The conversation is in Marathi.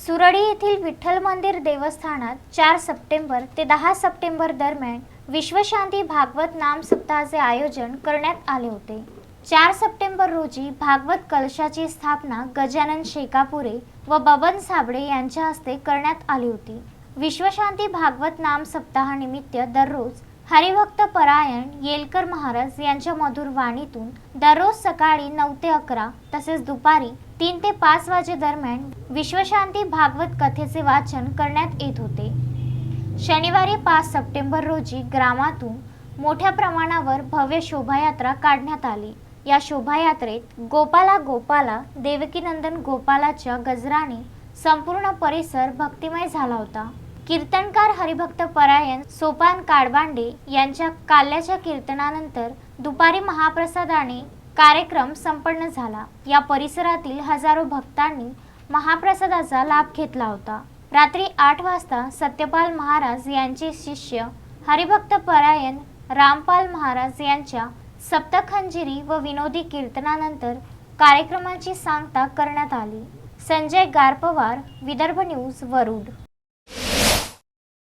सुरडी येथील विठ्ठल मंदिर देवस्थानात चार सप्टेंबर ते दहा सप्टेंबर दरम्यान विश्वशांती भागवत नाम सप्ताहाचे आयोजन करण्यात आले होते. चार सप्टेंबर रोजी भागवत कलशाची स्थापना गजानन शेकापुरे व बबन साबळे यांच्या हस्ते करण्यात आली होती. विश्वशांती भागवत नाम सप्ताहानिमित्त दररोज हरिभक्त परायण येलकर महाराज यांच्या मधुर वाणीतून दररोज सकाळी नऊ ते अकरा तसेच दुपारी तीन ते पाच वाजेदरम्यान विश्वशांती भागवत कथेचे वाचन करण्यात येत होते. शनिवारी पाच सप्टेंबर रोजी ग्रामातून मोठ्या प्रमाणावर भव्य शोभायात्रा काढण्यात आली. या शोभायात्रेत गोपाला गोपाला देवकीनंदन गोपालाच्या गजराने संपूर्ण परिसर भक्तिमय झाला होता. कीर्तनकार हरिभक्त परायण सोपान काडबांडे यांच्या काल्याच्या कीर्तनानंतर दुपारी महाप्रसादाने कार्यक्रम संपन्न झाला. या परिसरातील हजारो भक्तांनी महाप्रसादाचा लाभ घेतला होता. रात्री आठ वाजता सत्यपाल महाराज यांचे शिष्य हरिभक्त परायण रामपाल महाराज यांच्या सप्तखंजिरी व विनोदी कीर्तनानंतर कार्यक्रमाची सांगता करण्यात आली. संजय गारपवार विदर्भ न्यूज वरुड.